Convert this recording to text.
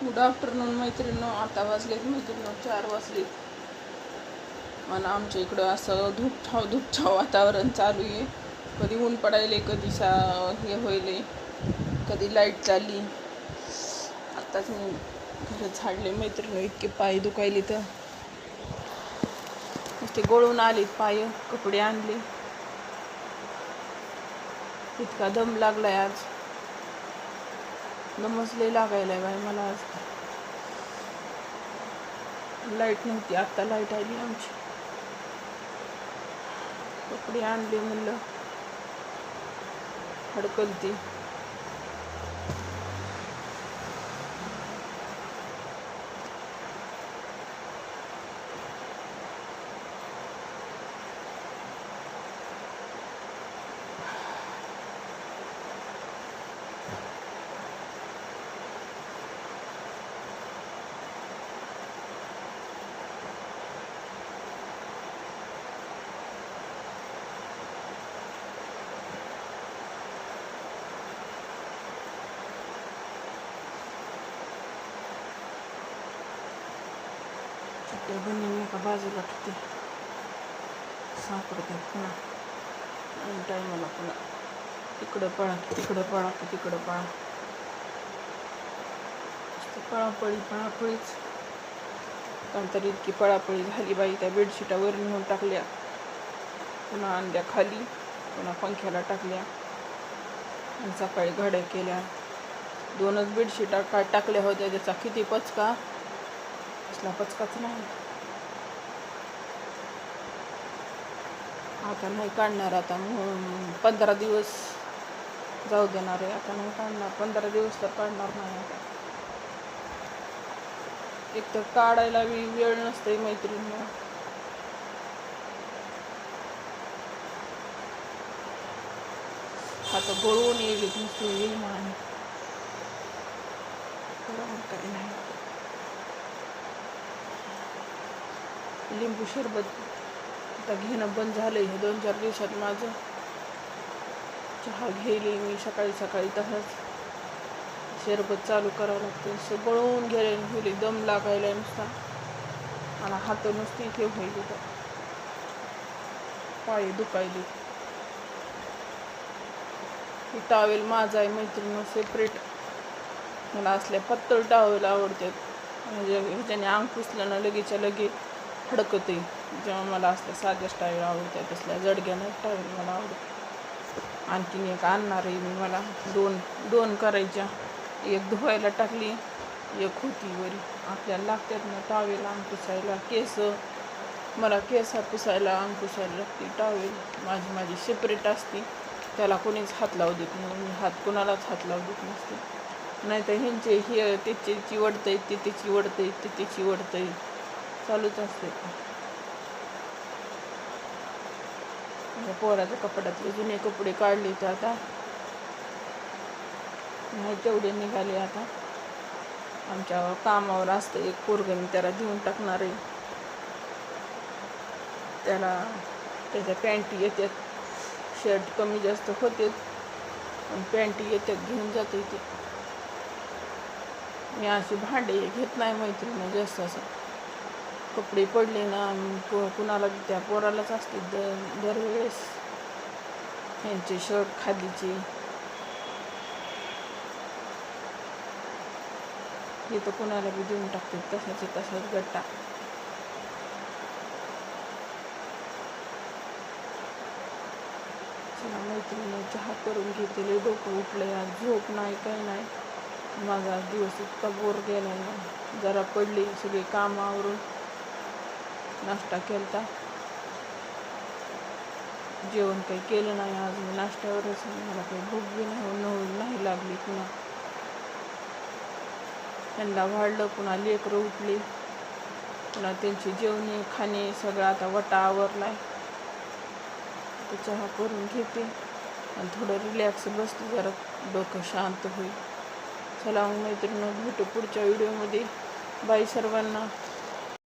Good afternoon मैत्रिणींनो. आता वाजलेत मैत्रिणींनो चार वाजलेत मला आमच्या इकडं असं धूपछाव धूपछाव वातावरण चालू आहे. कधी ऊन पडायले कधी सा हे होईले कधी लाइट चालली. आत्ताच मी घर झाडले मैत्रिणी इतके पाय दुखायले तर. ते गळून आलेत पाय कपडे आणले. इतका दम लागलाय आज. नमसले लागायला बाय मला आज लाइट नव्हती. आत्ता लाइट आली आमची. कपडे आणले म्हणलं. हडकलती. त्या एका बाजूला किती सापडते पुन्हा आणि टायमाला पुन्हा तिकडं पळा की तिकडं पळा की तिकडं पळा पळापळी पळापळीच कारण तर इतकी पळापळी झाली बाई त्या बेडशिटा वर नेऊन टाकल्या पुन्हा आणल्या खाली पुन्हा पंख्याला टाकल्या आणि सकाळी घड्या केल्या दोनच बेडशिटा का टाकल्या होत्या त्याचा किती पचका कसला पचकाच नाही आता नाही काढणार आता पंधरा दिवस जाऊ देणार आहे आता नाही काढणार पंधरा दिवस तर काढणार नाही आता एक तर काढायला बी वेळ नसते मैत्रिणी आता गळून येईल नुसते येईल काही नाही लिंबू सरबत आता घेणं बंद झालं आहे दोन चार दिवसात माझं चहा घेली मी सकाळी सकाळी तसंच. सरबत चालू करावं लागते असं गळून गेले गेली दम लागायला नुसता. मला हात नुसती इथे होईल तर. पाय दुखायली. ही टावेल माझा आहे मैत्रिणी सेपरेट मला असल्या पत्तळ टावेल आवडतात म्हणजे ह्याच्याने अंग पुसलं ना लगेच्या लगे फडकते जेव्हा मला असल्या साध्या स्टाईल आवडतात तसल्या जडग्यानं स्टाईल मला आवडते आणखीन एक आणणार आहे मी मला दोन दोन करायच्या. एक धुवायला टाकली एक होती वरी. आपल्याला लागतात ना टावेल अंग पुसायला केस. मला केस पुसायला अंग पुसायला लागते टावेल माझी माझी सेपरेट असते. त्याला कोणीच हात लावू देत नाही. मी हात कोणालाच हात लावू देत नसते. नाहीतर ह्यांचे हे ते चिवडत आहेत ते त्याची आहेत ते त्याची आहेत चालूच असते. पोराच्या कपड्यातले जुने कपडे काढले तर आता नाही तेवढे निघाले आता. आमच्या कामावर असतं एक पोरग मी त्याला देऊन टाकणार आहे. त्याला त्याच्या पॅन्टी येतात शर्ट कमी जास्त होते पण पॅन्टी येतात घेऊन जाते ते. मी अशी भांडे घेत नाही मैत्रिणी जास्त असं. कपडे पडले ना कुणाला त्या पोरालाच असते द दरवेळेस. यांचे शर्ट खादीचे. हे तर कुणाला बी देऊन टाकते तसाचे तसाच गट्टा. चला मैत्रिणी चहा करून घेतले डोकं उठलंय आज. झोप नाही काही नाही. माझा दिवस इतका बोर गेला ना. जरा पडली सगळी कामावरून. नाश्ता केलता. जेवण काही केलं नाही आज मी नाश्त्यावरच मला काही भूक बी नाही नाही लागली पुन्हा. त्यांना वाढलं पुन्हा लेकरं उठली. पुन्हा त्यांची जेवणे खाणे सगळं आता वटा आवरलाय. तर चहा करून घेते. आणि थोडं रिलॅक्स बसते जरा डोकं शांत होईल. चला मग मैत्रिणी भेटू पुढच्या व्हिडिओमध्ये बाई सर्वांना.